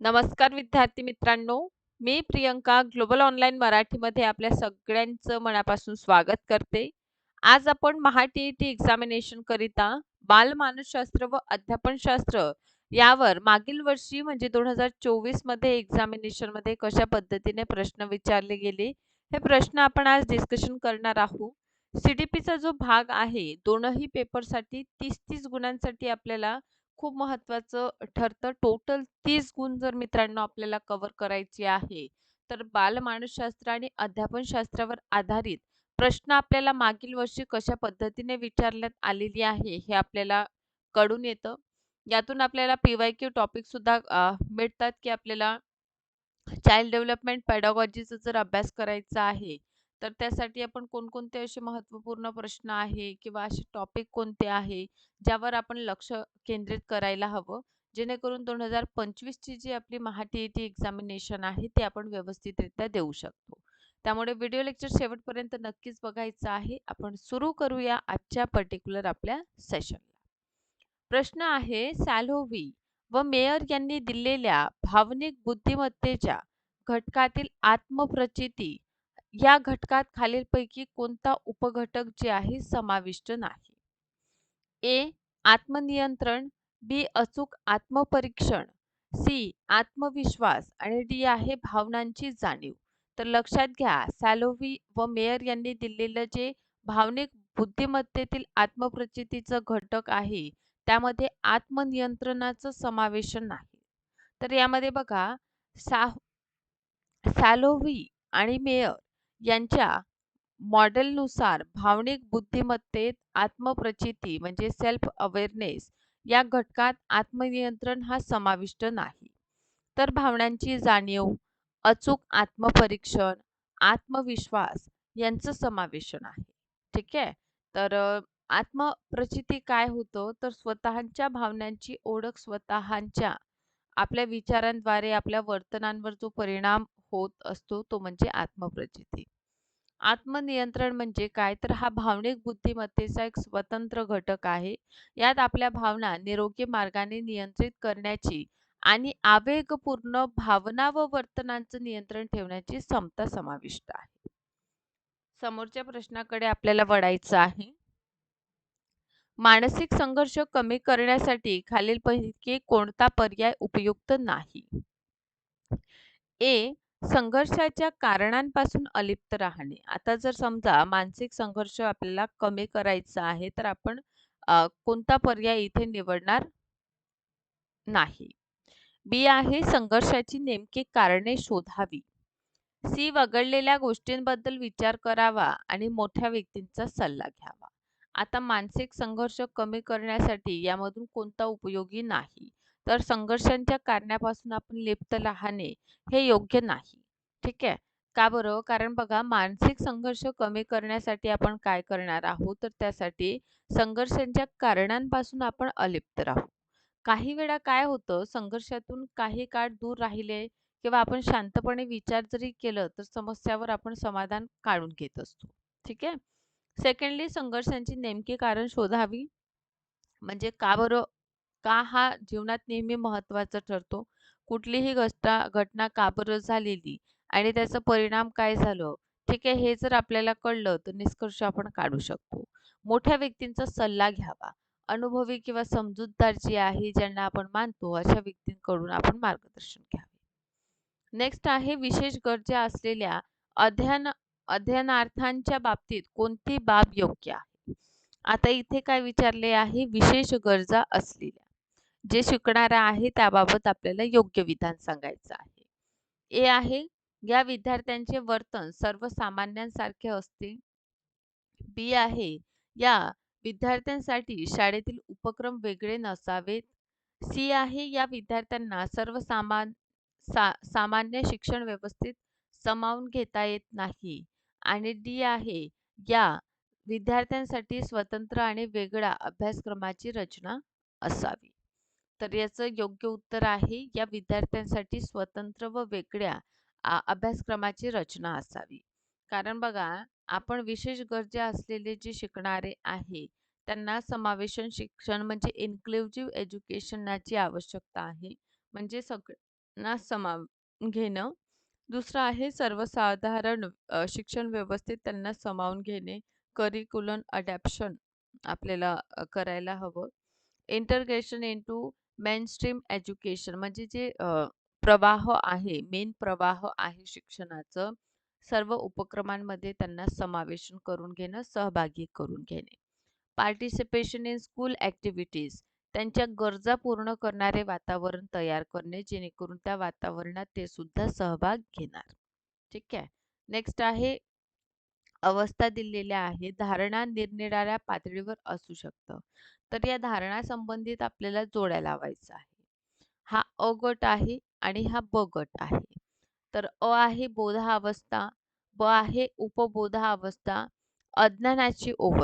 नमस्कार विद्यार्थी मित्रांनो. मी प्रियंका ग्लोबल ऑनलाईन मराठीमध्ये आपल्या सगळ्यांचं मनापासून स्वागत करते. आज आपण Maha T E T examination करिता बालमानसशास्त्र व अध्यापनशास्त्र यावर मागील वर्षी म्हणजे दोन हजार चोवीसमध्ये एक्झामिनेशनमध्ये कशा पद्धतीने प्रश्न विचारले गेले हे प्रश्न आपण आज डिस्कशन करणार आहोत. सीडीपीचा जो भाग आहे दोनही पेपरसाठी तीस तीस गुणांसाठी आपल्याला खूप महत्वाचं ठरतं. टोटल तीस गुण जर मित्रांनो आपल्याला कव्हर करायचे आहे तर बालमानसशास्त्र आणि अध्यापनशास्त्रावर आधारित प्रश्न आपल्याला मागील वर्षी कशा पद्धतीने विचारण्यात आलेली आहे हे आपल्याला कळून येतं. यातून आपल्याला पी वाय क्यू टॉपिक सुद्धा मिळतात की आपल्याला चाइल्ड डेव्हलपमेंट पॅडॉगॉजीचा जर अभ्यास करायचा आहे तर त्यासाठी आपण कोणकोणते असे महत्त्वपूर्ण प्रश्न आहे किंवा असे टॉपिक कोणते आहे ज्यावर आपण लक्ष केंद्रित करायला हवं? जेणेकरून दोन हजार पंचवीसची जी आपली महा टी एक्झामिनेशन आहे ते आपण व्यवस्थितरित्या देऊ शकतो. त्यामुळे व्हिडिओ लेक्चर शेवटपर्यंत नक्कीच बघायचं आहे. आपण सुरू करूया आजच्या पर्टिक्युलर आपल्या सेशनला प्रश्न आहे सॅलोव्ही व मेयर यांनी दिलेल्या भावनिक बुद्धिमत्तेच्या घटकातील आत्मप्रचिती या घटकात खालीलपैकी कोणता उपघटक जे आहे समाविष्ट नाही? ए आत्मनियंत्रण बी अचूक आत्मपरीक्षण सी आत्मविश्वास आणि डी आहे भावनांची जाणीव. तर लक्षात घ्या सॅलोवी व मेयर यांनी दिलेलं जे भावनिक बुद्धिमत्तेतील आत्मप्रचितीचं घटक आहे त्यामध्ये आत्मनियंत्रणाचं समावेशन नाही. तर यामध्ये बघा सा सॅलोव्ही आणि मेयर यांच्या मॉडेलनुसार भावनिक बुद्धिमत्तेत आत्मप्रचिती म्हणजे सेल्फ अवेअरनेस या घटकात आत्मनियंत्रण हा समाविष्ट नाही. तर भावनांची जाणीव अचूक आत्मपरीक्षण आत्मविश्वास यांचं समावेशन आहे. ठीक आहे? तर आत्मप्रचिती काय होतं? तर स्वतःच्या भावनांची ओळख स्वतःच्या आपल्या विचारांद्वारे आपल्या वर्तनांवर जो परिणाम होत असतो तो म्हणजे आत्मप्रचिती. आत्मनियंत्रण म्हणजे काय? तर हा भावनिक बुद्धिमत्तेचा एक स्वतंत्र घटक आहे. यात आपल्या भावना निरोगी मार्गाने नियंत्रित करण्याची आणि आवेगपूर्ण भावना व वर्तनांचं नियंत्रण ठेवण्याची क्षमता समाविष्ट आहे. समोरच्या प्रश्नाकडे आपल्याला वळायचं आहे. मानसिक संघर्ष कमी करण्यासाठी खालीलपैकी कोणता पर्याय उपयुक्त नाही? ए. संघर्षाच्या कारणांपासून अलिप्त राहणे. आता जर समजा मानसिक संघर्ष आपल्याला कमी करायचा आहे तर आपण कोणता पर्याय इथे निवडणार नाही? बी आहे संघर्षाची नेमकी कारणे शोधावी. सी. वगळलेल्या गोष्टींबद्दल विचार करावा आणि मोठ्या व्यक्तींचा सल्ला घ्यावा. आता मानसिक संघर्ष कमी करण्यासाठी यामधून कोणता उपयोगी नाही? तर संघर्षांच्या कारणापासून आपण लिप्त राहणे हे योग्य नाही. ठीक आहे? का बरं? कारण बघा मानसिक संघर्ष कमी करण्यासाठी आपण काय करणार आहोत? तर त्यासाठी संघर्षांच्या कारणांपासून आपण अलिप्त राहू. काही वेळा काय होतं? संघर्षातून काही काळ दूर राहिले किंवा आपण शांतपणे विचार जरी केलं तर समस्यावर आपण समाधान काढून घेत असतो. ठीक आहे? सेकंडली संघर्षांची नेमकी कारण शोधावी. म्हणजे का बरं का हा जीवनात नेहमी महत्त्वाचा ठरतो? कुठलीही घटना घटना का बरं झालेली? आणि त्याचा परिणाम काय झालं? ठीक आहे हे जर आपल्याला कळलं तर निष्कर्ष आपण काढू शकतो. मोठ्या व्यक्तींचा सल्ला घ्यावा. अनुभवी किंवा समजूतदार जे आहे ज्यांना आपण मानतो अशा व्यक्तींकडून आपण मार्गदर्शन घ्यावे. नेक्स्ट आहे विशेष गरजा असलेल्या अध्ययन अध्ययनार्थांच्या बाबतीत कोणती बाब योग्य आहे? आता इथे काय विचारले आहे? विशेष गरजा असलेल्या. जे शिकणारा आहे त्याबाबत आपल्याला योग्य विधान सांगायचं आहे. ए आहे या विद्यार्थ्यांचे वर्तन सर्वसामान्यांसारखे असते. बी आहे या विद्यार्थ्यांसाठी शाळेतील उपक्रम वेगळे नसावेत. सी आहे या विद्यार्थ्यांना सर्वसामान सा सामान्य शिक्षण व्यवस्थेत सामावून घेता येत नाही. आणि डी आहे या विद्यार्थ्यांसाठी स्वतंत्र आणि वेगळ्या अभ्यासक्रमाची रचना असावी तर याचं योग्य उत्तर आहे या विद्यार्थ्यांसाठी स्वतंत्र व वेगळ्या अभ्यासक्रमाची रचना असावी कारण बघा आपण विशेष गरजा असलेले जे शिकणारे आहे त्यांना समावेशन शिक्षण म्हणजे इन्क्लुझिव्ह एज्युकेशनाची आवश्यकता आहे म्हणजे सगळ्यांना समा घेणं. दुसरं आहे सर्वसाधारण अ, शिक्षण व्यवस्थेत त्यांना सामावून घेणे. करिक्युलम अडॅप्शन आपल्याला अ, करायला हवं. Integration into mainstream education म्हणजे जे अ, प्रवाह आहे, मेन प्रवाह आहे शिक्षणाचं, सर्व उपक्रमांमध्ये त्यांना समावेशन करून घेणं, सहभागी करून घेणे. पार्टिसिपेशन इन स्कूल ॲक्टिव्हिटीज त्यांच्या गरजा पूर्ण करणारे वातावरण तयार करणे, जेणेकरून त्या वातावरणात ते सुद्धा सहभाग घेणार. ठीक आहे. नेक्स्ट आहे अवस्था दिलेल्या आहे धारणा निरनिराळ्या पातळीवर असू शकतं. तर या धारणा संबंधित आपल्याला जोड्या लावायचा आहे. हा अ गट आहे आणि हा ब गट आहे. तर अ आहे बोधा अवस्था ब आहे उपबोधा अवस्था अज्ञानाची ओव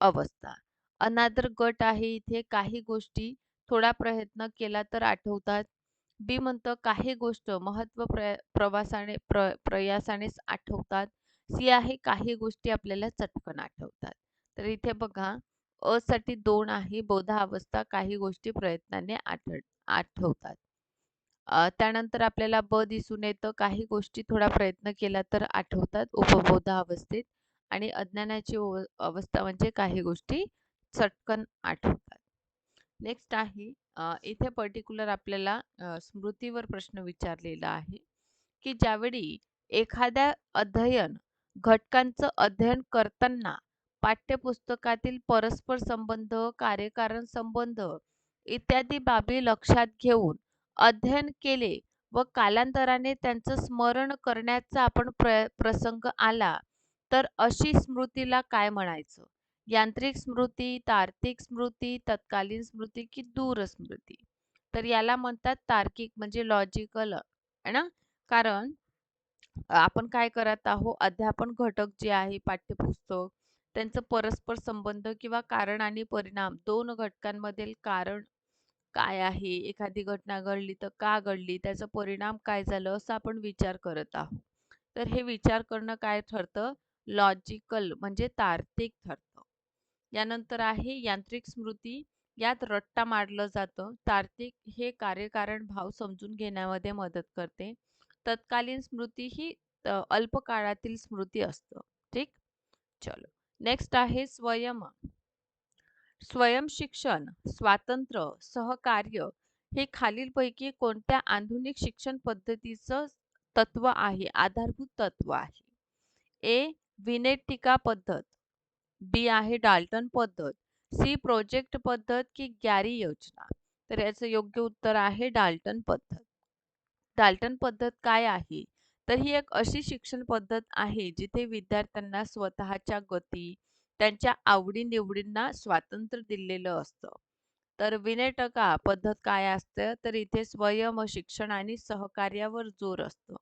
अवस्था. अनादर गट आहे इथे काही गोष्टी थोडा प्रयत्न केला तर आठवतात. बी म्हणतं काही गोष्ट महत्त्व प्र प्रवासाने प्र प्रयासानेच आठवतात. सी आहे काही गोष्टी आपल्याला चटकन आठवतात. तर इथे बघा अ साठी 2 आहे बोधावस्था काही गोष्टी प्रयत्नाने आठ आठवतात. त्यानंतर आपल्याला ब दिसून येतं काही गोष्टी थोडा प्रयत्न केला तर आठवतात उपबोधा अवस्थेत आणि अज्ञानाची अवस्था म्हणजे काही गोष्टी चटकन आठवतात. नेक्स्ट आहे इथे पर्टिक्युलर आपल्याला स्मृतीवर प्रश्न विचारलेला आहे, की ज्यावेळी एखाद्या अध्ययन घटकांचं अध्ययन करताना पाठ्यपुस्तकातील परस्पर संबंध, कार्यकारण संबंध इत्यादी बाबी लक्षात घेऊन अध्ययन केले व कालांतराने त्यांचं स्मरण करण्याचा आपण प्र प्रसंग आला, तर अशी स्मृतीला काय म्हणायचं? यांत्रिक स्मृती, तार्किक स्मृती, तत्कालीन स्मृती की दूर स्मृती? तर याला म्हणतात तार्किक म्हणजे लॉजिकल है ना? कारण आपण काय करत आहोत? अध्यापन घटक जे आहे पाठ्यपुस्तक त्यांचं परस्पर संबंध किंवा कारण आणि परिणाम दोन घटकांमधील कारण काय आहे? एखादी घटना घडली तर का घडली? त्याचा परिणाम काय झालं? असं आपण विचार करत आहोत. तर हे विचार करणं काय ठरतं? लॉजिकल म्हणजे तार्किक ठरतं. यानंतर आहे यांत्रिक स्मृती. यात रट्टा मारलं जातं. तार्किक हे कार्यकारण भाव समजून घेण्यामध्ये मदत करते. तत्कालीन स्मृती ही अल्पकाळातील स्मृती असतं. ठीक? चलो. नेक्स्ट आहे स्वयं स्वयंशिक्षण स्वातंत्र्य सहकार्य हे खालीलपैकी कोणत्या आधुनिक शिक्षण पद्धतीचं तत्व आहे? आधारभूत तत्व आहे. ए विनेटिका पद्धत. बी आहे डाल्टन पद्धत सी प्रोजेक्ट पद्धत की गॅरी योजना. तर याचं योग्य उत्तर आहे डाल्टन पद्धत. डाल्टन पद्धत काय आहे? तर ही एक अशी शिक्षण पद्धत आहे जिथे विद्यार्थ्यांना स्वतःच्या गती त्यांच्या आवडीनिवडींना स्वातंत्र्य दिलेलं असतं. तर विनयटका पद्धत काय असतं? तर इथे स्वयं शिक्षण आणि सहकार्यावर जोर असतो.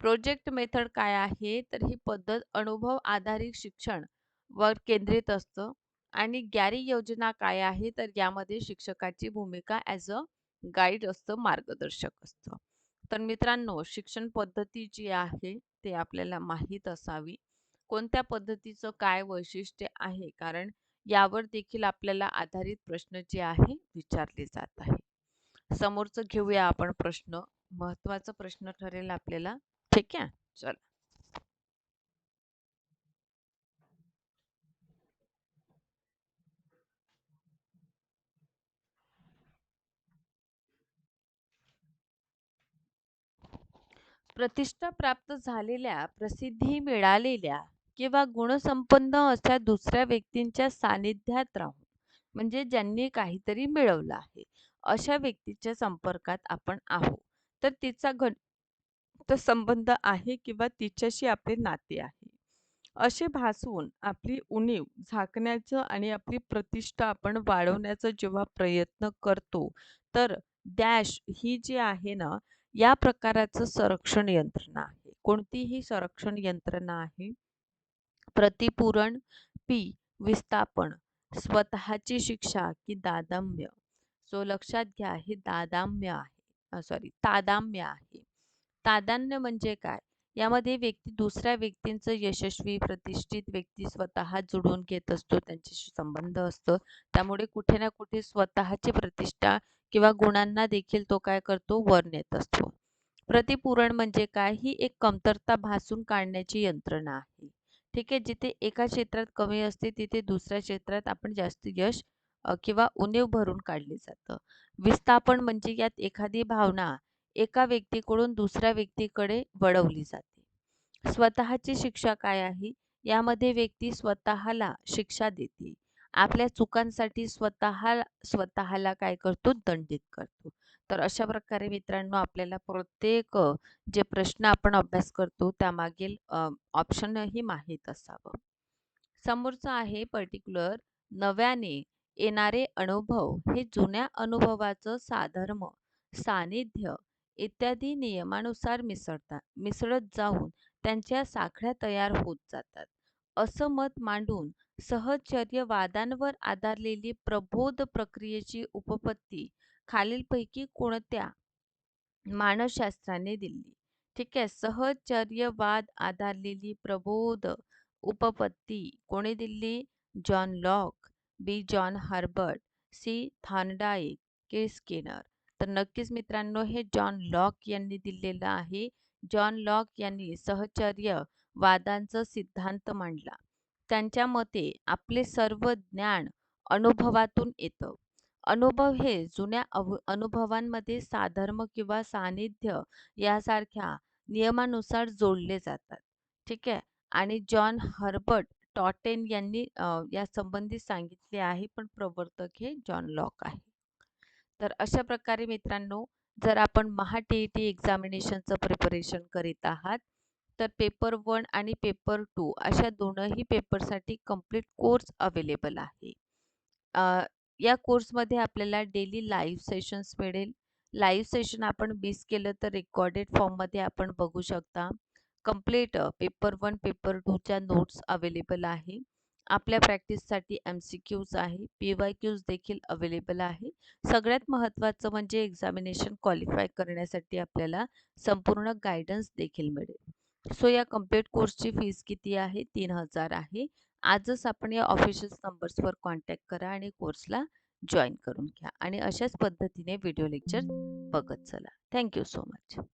प्रोजेक्ट मेथड काय आहे? तर ही पद्धत अनुभव आधारित शिक्षण वर केंद्रित असतं आणि गॅरी योजना काय आहे तर यामध्ये शिक्षकाची भूमिका ॲज अ गाईड असतं मार्गदर्शक असतं. तर मित्रांनो शिक्षण पद्धती जी आहे ते आपल्याला माहीत असावी. कोणत्या पद्धतीचं काय वैशिष्ट्य आहे कारण यावर देखील आपल्याला आधारित प्रश्न जे आहे विचारले जात आहे. समोरचं घेऊया आपण प्रश्न महत्त्वाचा प्रश्न ठरेल आपल्याला ठीक आहे चला प्रतिष्ठा प्राप्त झालेल्या प्रसिद्धी मिळालेल्या किंवा गुणसंपन्न अशा दुसऱ्या व्यक्तींच्या सानिध्यात राहून म्हणजे ज्यांनी काहीतरी मिळवलं आहे अशा व्यक्तीच्या संपर्कात आपण आहोत. तर तिचा घट संबंध आहे किंवा तिच्याशी आपले नाते आहे? असे भासवून आपली उणीव झाकण्याचं आणि आपली प्रतिष्ठा आपण वाढवण्याचा जेव्हा प्रयत्न करतो तर डॅश ही जी आहे ना या प्रकाराचं संरक्षण यंत्रणा आहे. कोणतीही संरक्षण यंत्रणा आहे. प्रतिपूरण पी विस्थापन स्वतःची शिक्षा की दादाम्य. सो लक्षात घ्या हे दादाम्य आहे. सॉरी तादाम्य आहे. तादान्य म्हणजे काय? यामध्ये व्यक्ती दुसऱ्या व्यक्तींचं यशस्वी प्रतिष्ठित व्यक्ती स्वतः जुडून घेत असतो त्यांच्याशी संबंध असतो. त्यामुळे कुठे ना कुठे स्वतःची प्रतिष्ठा किंवा गुणांना देखील तो काय करतो वर नेत असतो प्रतिपूरण म्हणजे काय? ही एक कमतरता भासून काढण्याची यंत्रणा आहे. ठीक आहे. जिथे एका क्षेत्रात कमी असते तिथे दुसऱ्या क्षेत्रात आपण जास्त यश किंवा उणीव भरून काढली जातं. विस्थापन म्हणजे यात एखादी भावना एका व्यक्तीकडून दुसऱ्या व्यक्तीकडे वळवली जाते. स्वतःची शिक्षा काय आहे? यामध्ये व्यक्ती स्वतःला शिक्षा देते. आपल्या चुकांसाठी स्वतः स्वतःला काय करतो? दंडित करतो. तर अशा प्रकारे मित्रांनो आपल्याला प्रत्येक जे प्रश्न आपण अभ्यास करतो त्यामागील ऑप्शनही माहीत असावं. समोरचं आहे पर्टिक्युलर नव्याने येणारे अनुभव हे जुन्या अनुभवाचं साधर्म, सानिध्य इत्यादी नियमानुसार मिसळतात मिसळत जाऊन त्यांच्या साखळ्या तयार होत जातात. असं मत मांडून सहचर्यवादांवर आधारलेली प्रबोध प्रक्रियेची उपपत्ती खालीलपैकी कोणत्या मानसशास्त्राने दिली? ठीक आहे. सहचर्यवाद आधारलेली प्रबोध उपपत्ती कोणी दिली? John Locke, B. John Herbart, C. Thorndike, K. Skinner. तर नक्कीच मित्रांनो हे जॉन लॉक यांनी दिलेलं आहे. जॉन लॉक यांनी सहचर्य वादांचा सिद्धांत मांडला. त्यांच्या मते आपले सर्व ज्ञान अनुभवातून येतं. अनुभव हे जुन्या अव अनुभवांमध्ये साधर्म किंवा सानिध्य यासारख्या नियमानुसार जोडले जातात. ठीक आहे. आणि जॉन हर्बर्ट टॉटेन यांनी या संबंधित सांगितले आहे, पण प्रवर्तक हे जॉन लॉक आहे. तर अशा प्रकारे मित्रांनो, जर आपण महा टी-ई-टी एक्झामिनेशनचं प्रिपरेशन करीत आहात, तर पेपर वन आणि पेपर टू अशा दोनही पेपरसाठी कंप्लीट कोर्स अवेलेबल आहे. या कोर्समध्ये आपल्याला डेली लाईव्ह सेशन्स मिळेल. लाईव्ह सेशन आपण मिस केलं तर रेकॉर्डेड फॉर्ममध्ये आपण बघू शकता. कंप्लीट पेपर वन पेपर टूच्या नोट्स अवेलेबल आहे. आपल्या प्रॅक्टिससाठी एम-सी-क्यूज आहे. पी-वाय-क्यूज देखील अवेलेबल आहे. सगळ्यात महत्त्वाचं म्हणजे एक्झामिनेशन क्वालिफाय करण्यासाठी आपल्याला संपूर्ण गायडन्स देखील मिळेल. सो या कंप्लीट कोर्सची फीस किती आहे? तीन हजार आहे. आजच आपण या ऑफिशियल नंबर्सवर कॉन्टॅक्ट करा आणि कोर्सला जॉईन करून घ्या आणि अशाच पद्धतीने व्हिडिओ लेक्चर बघत चला. Thank you so much.